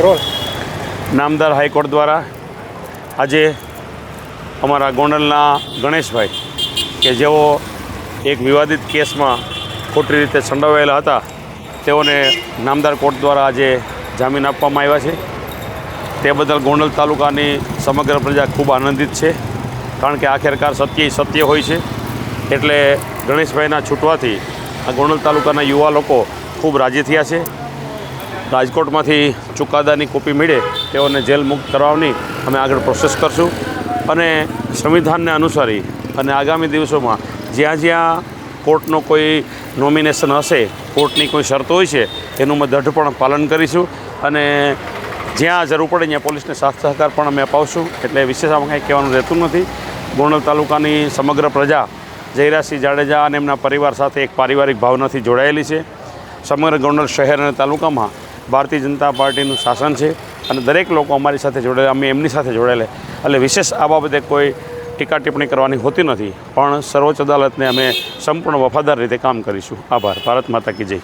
નામદાર હાઈકોર્ટ દ્વારા આજે અમારા ગોંડલના ગણેશભાઈ, કે જેઓ એક વિવાદિત કેસમાં ખોટી રીતે સંડોવાયેલા હતા, તેઓને નામદાર કોર્ટ દ્વારા આજે જામીન આપવામાં આવ્યા છે. તે બદલ ગોંડલ તાલુકાની સમગ્ર પ્રજા ખૂબ આનંદિત છે, કારણ કે આખેરકાર સત્ય સત્ય હોય છે. એટલે ગણેશભાઈના છૂટવાથી આ ગોંડલ તાલુકાના યુવા લોકો ખૂબ રાજી થયા છે. રાજકોટમાંથી ચુકાદાની કોપી મળે તેઓને જેલ મુક્ત કરવાની અમે આગળ પ્રોસેસ કરશું. અને સંવિધાનને અનુસરી અને આગામી દિવસોમાં જ્યાં જ્યાં કોર્ટનો કોઈ નોમિનેશન હશે, કોર્ટની કોઈ શરતો હોય છે, એનું અમે દઢપણ પાલન કરીશું. અને જ્યાં જરૂર પડે ત્યાં પોલીસને સાથ સહકાર પણ અમે અપાવશું. એટલે વિશેષ આમાં કંઈ કહેવાનું રહેતું નથી. ગોંડલ તાલુકાની સમગ્ર પ્રજા જયરાજસિંહ જાડેજા અને એમના પરિવાર સાથે એક પારિવારિક ભાવનાથી જોડાયેલી છે. સમગ્ર ગોંડલ શહેર અને તાલુકામાં ભારતીય જનતા પાર્ટીનું શાસન છે અને દરેક લોકો અમારી સાથે જોડાયેલા, અમે એમની સાથે જોડાયેલા. એટલે વિશેષ આ બાબતે કોઈ ટીકા ટિપ્પણી કરવાની હોતી નથી. પણ સર્વોચ્ચ અદાલતને અમે સંપૂર્ણ વફાદાર રીતે કામ કરીશું. આભાર. ભારત માતા કી જય.